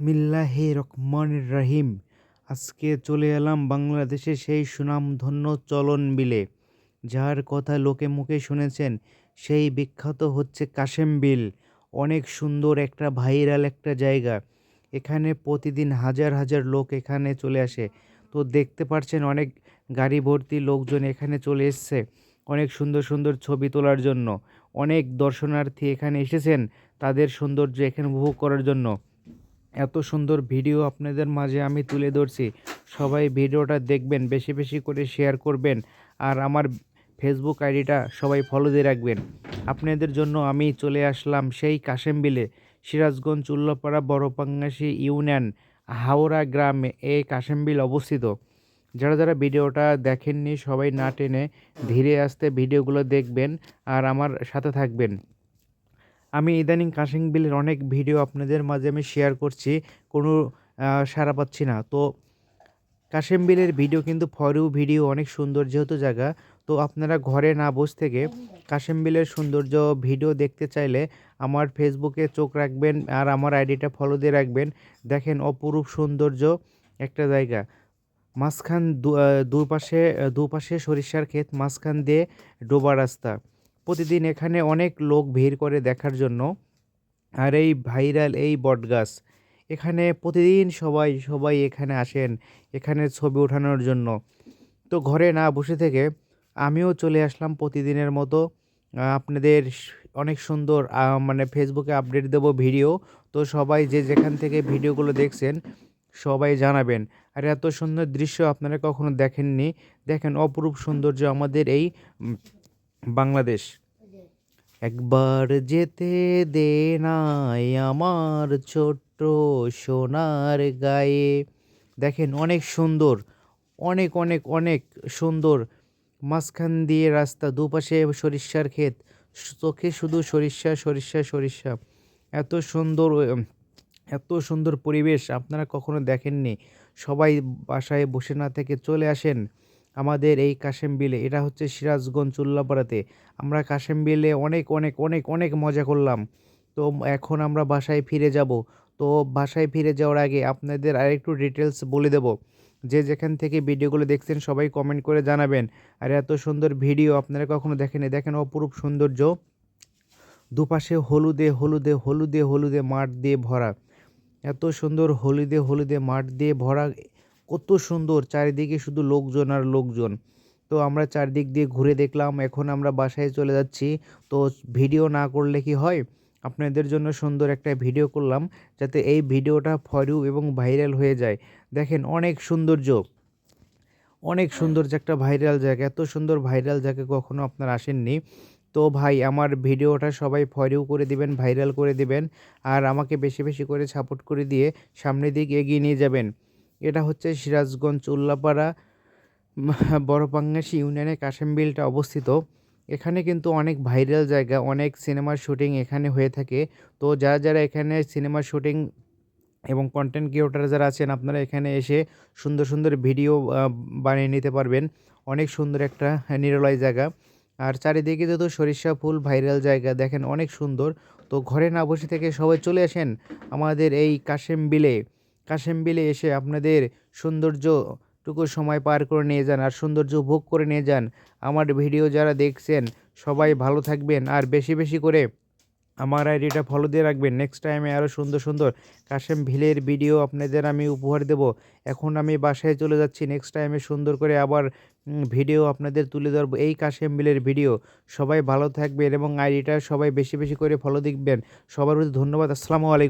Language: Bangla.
বিসমিল্লাহে রহমান রাহিম আজকে চলে এলাম বাংলাদেশে সেই সুনামধন্য চলন বিলে, যার কথা লোকে মুখে শুনেছেন, সেই বিখ্যাত হচ্ছে কাশেম বিল। অনেক সুন্দর একটা ভাইরাল একটা জায়গা। এখানে প্রতিদিন হাজার হাজার লোক এখানে চলে আসে। তো দেখতে পাচ্ছেন অনেক গাড়ি ভর্তি লোকজন এখানে চলে এসছে। অনেক সুন্দর সুন্দর ছবি তোলার জন্য। অনেক দর্শনার্থী এখানে এসেছেন তাদের সৌন্দর্য এখানে উপভোগ করার জন্য। এত সুন্দর ভিডিও আপনাদের মাঝে আমি তুলে ধরছি। সবাই ভিডিওটা দেখবেন, বেশি বেশি করে শেয়ার করবেন আর আমার ফেসবুক আইডিটা সবাই ফলো দিয়ে রাখবেন। আপনাদের জন্য আমি চলে আসলাম সেই কাশেমবিলে, সিরাজগঞ্জ উল্লাপাড়া বড়পাঙ্গাসি ইউনিয়ন, হাওড়া গ্রামে এই কাশেমবিল অবস্থিত। যারা যারা ভিডিওটা দেখেননি সবাই না টেনে ধীরে আসতে ভিডিওগুলো দেখবেন আর আমার সাথে থাকবেন। আমি ইদানিং কাশিং বিলের অনেক ভিডিও আপনাদের মাঝে আমি শেয়ার করছি, কোনো সাড়া পাচ্ছি না। তো কাশেম বিলের ভিডিও কিন্তু ফরেও ভিডিও অনেক সুন্দর যেহেতু জায়গা। তো আপনারা ঘরে না বসে থেকে কাশেম বিলের সৌন্দর্য ভিডিও দেখতে চাইলে আমার ফেসবুকে চোখ রাখবেন আর আমার আইডিটা ফলো দিয়ে রাখবেন। দেখেন অপরূপ সৌন্দর্য একটা জায়গা। মাঝখান দুপাশে দুপাশে সরিষার ক্ষেত, মাঝখান দিয়ে ডোবা রাস্তা। প্রতিদিন এখানে অনেক লোক ভিড় করে দেখার জন্য। আর এই ভাইরাল, এই বটগাছ, এখানে প্রতিদিন সবাই সবাই এখানে আসেন, এখানে ছবি ওঠানোর জন্য। তো ঘরে না বসে থেকে আমিও চলে আসলাম প্রতিদিনের মতো। আপনাদের অনেক সুন্দর মানে ফেসবুকে আপডেট দেব ভিডিও। তো সবাই যে যেখান থেকে ভিডিওগুলো দেখছেন, সবাই জানাবেন। আর এত সুন্দর দৃশ্য আপনারা কখনো দেখেননি। দেখেন অপরূপ সৌন্দর্য আমাদের এই বাংলাদেশ। একবার যেতে দে নাই আমার ছোট্ট সোনার গায়ে। দেখেন অনেক সুন্দর, অনেক অনেক অনেক সুন্দর। মাঝখান দিয়ে রাস্তা, দুপাশে সরিষার ক্ষেত। চোখে শুধু সরিষা সরিষা সরিষা। এত সুন্দর এত সুন্দর পরিবেশ আপনারা কখনো দেখেননি। সবাই বাসায় বসে না থেকে চলে আসেন। আমাদের এই কাশেম বিলে, এটা হচ্ছে সিরাজগঞ্জ উল্লাপাড়াতে। আমরা কাশেম বিলে অনেক অনেক অনেক অনেক মজা করলাম। তো এখন আমরা বাসায় ফিরে যাব। তো বাসায় ফিরে যাওয়ার আগে আপনাদের আরেকটু ডিটেলস বলে দেব। যে যেখান থেকে ভিডিওগুলো দেখছেন সবাই কমেন্ট করে জানাবেন। আর এত সুন্দর ভিডিও আপনারা কখনো দেখেনি দেখেন অপরূপ সৌন্দর্য। দুপাশে হলুদে হলুদে হলুদে হলুদে মাঠ দিয়ে ভরা। এত সুন্দর হলুদে হলুদে মাঠ দিয়ে ভরা কত সুন্দর, চারিদিকে শুধু লোকজন আর লোকজন। তো আমরা চারদিক দিয়ে ঘুরে দেখলাম, এখন আমরা বাসায় চলে যাচ্ছি। তো ভিডিও না করলে কি হয়? আপনাদের জন্য সুন্দর একটা ভিডিও করলাম, যাতে এই ভিডিওটা ফরিউ এবং ভাইরাল হয়ে যায়। দেখেন, অনেক সৌন্দর্য। অনেক সুন্দর যে একটা ভাইরাল জায়গা, এত সুন্দর ভাইরাল জায়গা কখনো আপনার আসেননি। তো ভাই, আমার ভিডিওটা সবাই ফরিউ করে দিবেন ভাইরাল করে দিবেন, আর আমাকে বেশি বেশি করে সাপোর্ট করে দিয়ে সামনের দিকে এগিয়ে নিয়ে যাবেন। এটা হচ্ছে সিরাজগঞ্জ উল্লাপাড়া বড়পাঙ্গাসি ইউনিয়নে কাশেমবিলটা অবস্থিত। এখানে কিন্তু অনেক ভাইরাল জায়গা, অনেক সিনেমার শুটিং এখানে হয়ে থাকে। তো যারা যারা এখানে সিনেমার শুটিং এবং কন্টেন্ট ক্রিয়েটর যারা আছেন, আপনারা এখানে এসে সুন্দর সুন্দর ভিডিও বানিয়ে নিতে পারবেন। অনেক সুন্দর একটা নিরলয় জায়গা। আর চারিদিকে তো সরিষা ফুল ভাইরাল জায়গা, দেখেন অনেক সুন্দর। তো ঘরে না বসে থেকে সবাই চলে আসেন আমাদের এই কাশেম বিলে কাশেম বিলে এসে আপনাদের সৌন্দর্যটুকু সময় পার করে নিয়ে যান আর সৌন্দর্য ভোগ করে নিয়ে যান। আমার ভিডিও যারা দেখছেন, সবাই ভালো থাকবেন আর বেশি বেশি করে আমার আইডিটা ফলো দিয়ে রাখবেন। নেক্সট টাইমে আরও সুন্দর সুন্দর কাশেম ভিলের ভিডিও আপনাদের আমি উপহার দেব। এখন আমি বাসায় চলে যাচ্ছি। নেক্সট টাইমে সুন্দর করে আবার ভিডিও আপনাদের তুলে ধরবো। এই কাশেম বিলের ভিডিও। সবাই ভালো থাকবেন এবং আইডিটা সবাই বেশি বেশি করে ফলো দেখবেন। সবার প্রতি ধন্যবাদ। আসসালামু আলাইকুম।